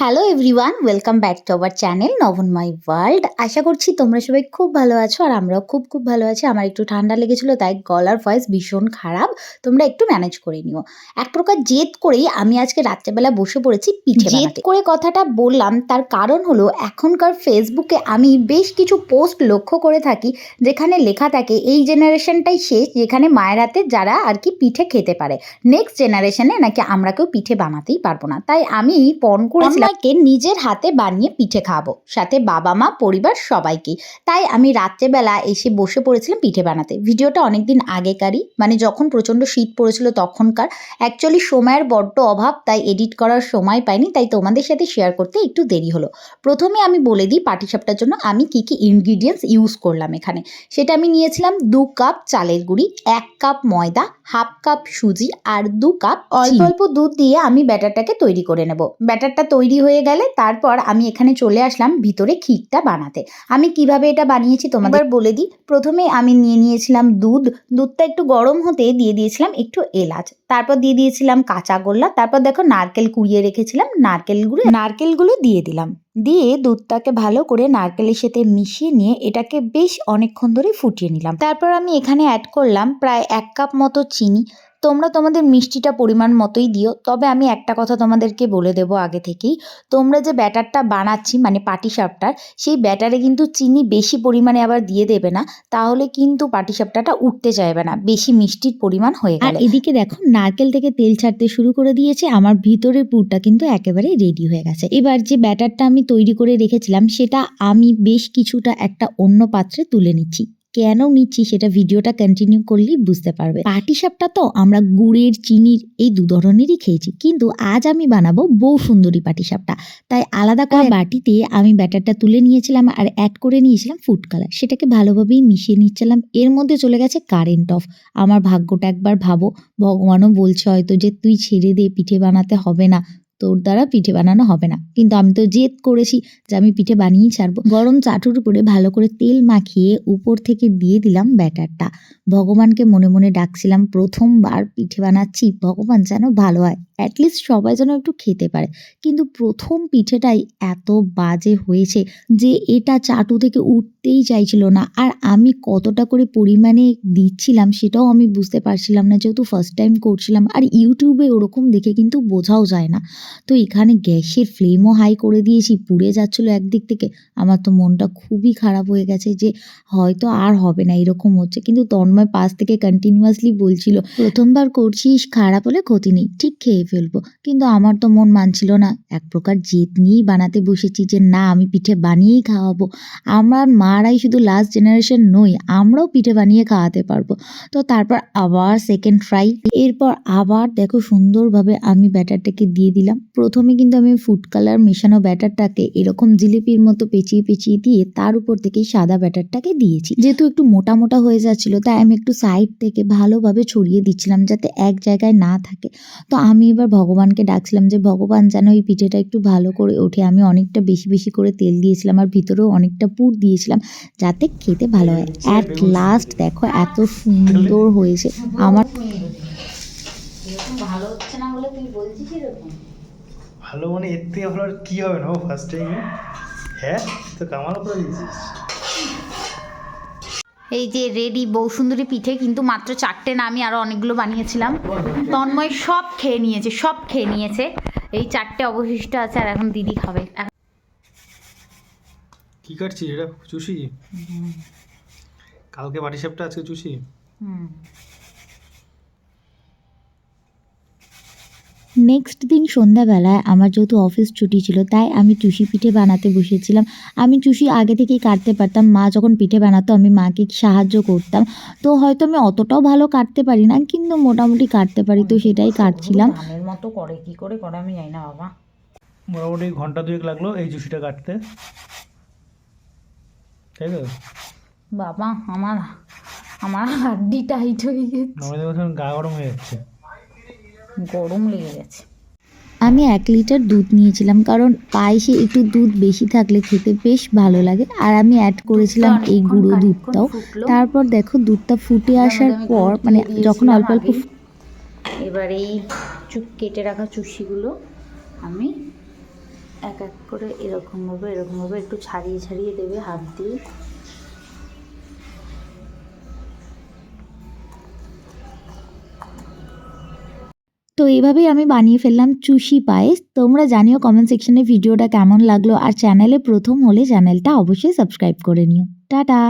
Hello everyone welcome back to our channel নভনময় world আশা করছি তোমরা সবাই খুব ভালো আছো আর আমরাও খুব খুব ভালো আছি। আমার একটু ঠান্ডা লেগেছিলো তাই গলার ভয়েস ভীষণ খারাপ। তোমরা একটু ম্যানেজ করে নিও। এক প্রকার জেদ করেই আমি আজকে রাত্রেবেলা বসে পড়েছি পিঠে জেদ করে কথাটা বললাম তার কারণ হলো এখনকার ফেসবুকে আমি বেশ কিছু পোস্ট লক্ষ্য করে থাকি যেখানে লেখা থাকে এই জেনারেশনটাই শেষ যেখানে মায়ের হাতে যারা আর কি পিঠে খেতে পারে। নেক্সট জেনারেশনে নাকি আমরা কেউ পিঠে বানাতেই পারব না। তাই আমি পণ করেছিলাম কে নিজের হাতে বানিয়ে পিঠে খাব। সাথে বাবা মা পরিবার সবাইকে তাই আমি রাত্রেবেলা এসে বসে পড়েছিলাম পিঠে বানাতে। ভিডিওটা অনেকদিন আগেকারই। মানে যখন প্রচণ্ড শীত পড়েছিল তখনকার। অ্যাকচুয়ালি সময়ের বড্ড অভাব তাই এডিট করার সময় পাইনি। তাই তোমাদের সাথে শেয়ার করতে একটু দেরি হলো। প্রথমে আমি বলে দিই পাটিসাপটার জন্য আমি কি কি ইনগ্রিডিয়েন্টস ইউজ করলাম এখানে। সেটা আমি নিয়েছিলাম দু কাপ চালের গুঁড়ি এক কাপ ময়দা হাফ কাপ সুজি আর দু কাপ অল্প অল্প দুধ দিয়ে আমি ব্যাটারটাকে তৈরি করে নেব। ব্যাটারটা তৈরি হয়ে গেলে তারপর আমি এখানে চলে আসলাম ভিতরে ক্ষীরটা বানাতে। আমি কীভাবে এটা বানিয়েছি তোমাদের বলে দিই। প্রথমে আমি নিয়ে নিয়েছিলাম দুধ। দুধটা একটু গরম হতে দিয়ে দিয়েছিলাম একটু এলাচ। তারপর দিয়ে দিয়েছিলাম কাঁচা গোল্লা। তারপর দেখো নারকেল কুড়িয়ে রেখেছিলাম। নারকেলগুলো নারকেলগুলো দিয়ে দিলাম। দিয়ে দুধটাকে ভালো করে নারকেলের সাথে মিশিয়ে নিয়ে এটাকে বেশ অনেকক্ষণ ধরে ফুটিয়ে নিলাম। তারপর আমি এখানে অ্যাড করলাম প্রায় এক কাপ মতো চিনি। তোমরা তোমাদের মিষ্টিটা পরিমাণ মতোই দিও। তবে আমি একটা কথা তোমাদেরকে বলে দেবো আগে থেকেই। তোমরা যে ব্যাটারটা বানাচ্ছি মানে পাটিসাপটার সেই ব্যাটারে কিন্তু চিনি বেশি পরিমাণে আবার দিয়ে দেবে না। তাহলে কিন্তু পাটিসাপটাটা উঠতে চাইবে না। বেশি মিষ্টির পরিমাণ হয়ে আর গেলে। এদিকে দেখো নারকেল থেকে তেল ছাড়তে শুরু করে দিয়েছে। আমার ভিতরের পুরটা কিন্তু একেবারে রেডি হয়ে গেছে। এবার যে ব্যাটারটা আমি তৈরি করে রেখেছিলাম সেটা আমি বেশ কিছুটা একটা অন্য পাত্রে তুলে নিচ্ছি। কেন নিচ্ছি সেটা ভিডিওটা কন্টিনিউ করলেই বুঝতে পারবে। পাটিসাপটা তো আমরা গুড়ের চিনির এই দু ধরনেরই খেয়েছি। কিন্তু আজ আমি বানাবো বউ সুন্দরী পাটিসাপটা তাই আলাদা করে বাটিতে আমি ব্যাটারটা তুলে নিয়েছিলাম আর অ্যাড করে নিয়েছিলাম ফুড কালার সেটাকে ভালোভাবেই মিশিয়ে নিচ্ছিলাম। এর মধ্যে চলে গেছে কারেন্ট অফ আমার ভাগ্যটা একবার ভাবো। ভগবানও বলছে হয়তো যে তুই ছেড়ে দে পিঠে বানাতে হবে না। তোর দ্বারা পিঠে বানানো হবে না। কিন্তু আমি তো জেদ করেছি যে আমি পিঠে বানিয়েই ছাড়বো। গরম চাটুর উপরে ভালো করে তেল মাখিয়ে উপর থেকে দিয়ে দিলাম ব্যাটারটা। ভগবানকে মনে মনে ডাকছিলাম, প্রথমবার পিঠে বানাচ্ছি, ভগবান যেন ভালো হয়। অ্যাটলিস্ট সবাই যেন একটু খেতে পারে। কিন্তু প্রথম পিঠেটাই এত বাজে হয়েছে যে এটা চাটু থেকে উঠতেই চাইছিল না। আর আমি কতটা করে পরিমাণে দিচ্ছিলাম সেটাও আমি বুঝতে পারছিলাম না। যেহেতু ফার্স্ট টাইম করছিলাম, আর ইউটিউবে ওরকম দেখে কিন্তু বোঝাও যায় না। তো এখানে গ্যাসের ফ্লেমও হাই করে দিয়েছি, পুড়ে যাচ্ছিল একদিক থেকে। আমার তো মনটা খুবই খারাপ হয়ে গেছে যে হয়তো আর হবে না, এরকম হচ্ছে। কিন্তু তন্ময় পাশ থেকে কন্টিনিউয়াসলি বলছিল, প্রথমবার করছিস, খারাপ হলে ক্ষতি নেই, ঠিক খেয়ে ফেলব। কিন্তু আমার তো মন মানছিল না। এক প্রকার জেদ নিয়েই বানাতে বসেছি যে না, আমি পিঠে বানিয়েই খাওয়াবো। আমার মারাই শুধু লাস্ট জেনারেশন নই, আমরাও পিঠে বানিয়ে খাওয়াতে পারব। তো তারপর আবার সেকেন্ড ফ্রাই এরপর আবার দেখো সুন্দরভাবে আমি ব্যাটারটাকে দিয়ে দিলাম। প্রথমে কিন্তু আমি ফুড কালার মেশানো ব্যাটারটাকে এরকম জিলিপির মতো পেঁচিয়ে পেঁচিয়ে দিয়ে তার উপর থেকেই সাদা ব্যাটারটাকে দিয়েছি। যেহেতু একটু মোটা মোটা হয়ে যাচ্ছিল, তাই আমি একটু সাইড থেকে ভালোভাবে ছড়িয়ে দিচ্ছিলাম যাতে এক জায়গায় না থাকে। তো আমি এবার ভগবানকে ডাকছিলাম যে, ভগবান, যেন এই পিঠেটা একটু ভালো করে ওঠে। আমি অনেকটা বেশি বেশি করে তেল দিয়েছিলাম আর ভিতরেও অনেকটা পুর দিয়েছিলাম। যাতে খেতে ভালো হয়। অ্যাট লাস্ট দেখো এত সুন্দর হয়েছে। আমার ভালো হচ্ছে না বলে তুই বলছিস এরকম ভালো মানে এর থেকে ভালো আর কি হবে না ফার্স্ট টাইমে হ্যাঁ তো কামাল করে দিয়েছিস? এই যে রেডি বউ সুন্দরী পিঠে কিন্তু মাত্র চারটে না আমি আরও অনেকগুলো বানিয়েছিলাম। তন্ময় সব খেয়ে নিয়েছে সব খেয়ে নিয়েছে। এই চারটে অবশিষ্ট আছে আর এখন দিদি খাবে। কি কাটছিস এটা? চুষি? কালকে বাটি সাপটা আজকে চুষি? নেক্সট দিন সন্ধ্যাবেলায় আমার যেহেতু অফিস ছুটি ছিল তাই আমি চুষি পিঠে বানাতে বসেছিলাম। আমি চুষি আগে থেকেই কাটতে পারতাম। মা যখন পিঠে বানাতো আমি মাকে সাহায্য করতাম। তো হয়তো আমি অতটাও ভালো কাটতে পারি না কিন্তু মোটামুটি কাটতে পারি তো সেটাই কাটছিলাম। ধানের মতো করে কি করে করে আমি জানি না বাবা। মোটামুটি ঘণ্টা দুয়েক লাগল এই চুষিটা কাটতে। তাই তো বাবা আমার আমার হাড্ডি টাইট হয়ে গেছে। আমাদের গা গরম হয়ে যাচ্ছে। গরম লেগে গেছে। আমি এক লিটার দুধ নিয়েছিলাম কারণ পায়েসে একটু দুধ বেশি থাকলে খেতে বেশ ভালো লাগে। আর আমি অ্যাড করেছিলাম এই গুঁড়ো দুধটাও। তারপর দেখো দুধটা ফুটে আসার পর মানে যখন অল্প অল্প এবার এই চুপ কেটে রাখা চুষিগুলো আমি এক এক করে এরকমভাবে এরকমভাবে একটু ছাড়িয়ে ছাড়িয়ে দেবে হাত দিয়ে। তো এইভাবেই আমি বানিয়ে ফেললাম চুষি পায়েস। তোমরা জানিও কমেন্ট সেকশনে ভিডিওটা কেমন লাগল। আর চ্যানেলে প্রথম হলে চ্যানেলটা অবশ্যই সাবস্ক্রাইব করে নিও। টাটা!